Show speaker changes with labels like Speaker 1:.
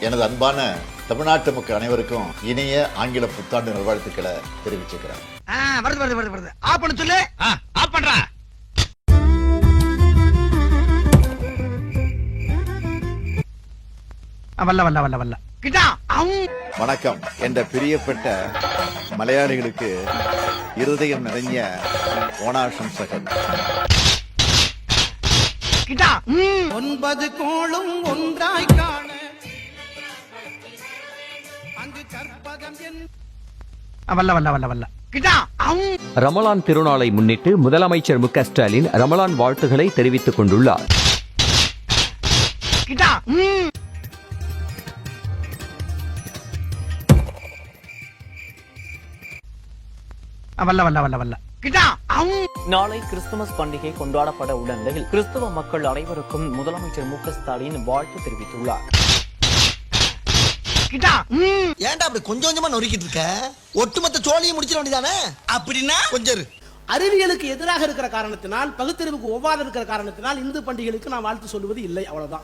Speaker 1: எனது அன்பான தமிழ்நாட்டு மக்கள் அனைவருக்கும் இனிய ஆங்கில புத்தாண்டு நல்வாழ்த்துக்களை தெரிவிச்சுக்கிறேன்.
Speaker 2: ஆ, வருது வருது வருது வருது. ஆ பண்ண சொல்லு.
Speaker 3: ஆஃப் பண்றா.
Speaker 2: ஆ, வல்ல வல்ல வல்ல வல்ல. கிட்டா.
Speaker 1: வணக்கம். என்ற பிரியப்பட்ட மலையாளிகளுக்கு இருதயம் நிறைஞ்ச
Speaker 2: கிட்டா ம்.
Speaker 4: ஒன்பது கோளும் ஒன்றாய்
Speaker 2: வல்ல வல்ல வல்ல வல்ல.
Speaker 5: ரமலான் திருநாளை முன்னிட்டு முதலமைச்சர் மு க ஸ்டாலின் ரமலான் வாழ்த்துக்களை தெரிவித்துக் கொண்டுள்ளார்
Speaker 2: வல்ல வல்ல வல்ல வல்ல.
Speaker 6: நாளை கிறிஸ்துமஸ் பண்டிகை கொண்டாடப்பட உள்ள நிலையில் கிறிஸ்துவ மக்கள் அனைவருக்கும் முதலமைச்சர் மு க ஸ்டாலின் வாழ்த்து தெரிவித்துள்ளார்.
Speaker 7: ஏன்டா அப்படி கொஞ்சம் கொஞ்சமா நொறுக்கிட்டு இருக்க? ஒட்டுமொத்த சோழியை முடிச்சிட வேண்டியதானே? அப்படின்னா? கொஞ்சம்.
Speaker 4: அறிவியலுக்கு எதிராக இருக்கிற காரணத்தினால் பகுத்தறிவுக்கு ஒவ்வாத இருக்கிற காரணத்தினால் இந்து பண்டிகைகளுக்கு நான் வாழ்த்து சொல்லுவது இல்லை அவ்வளவுதான்.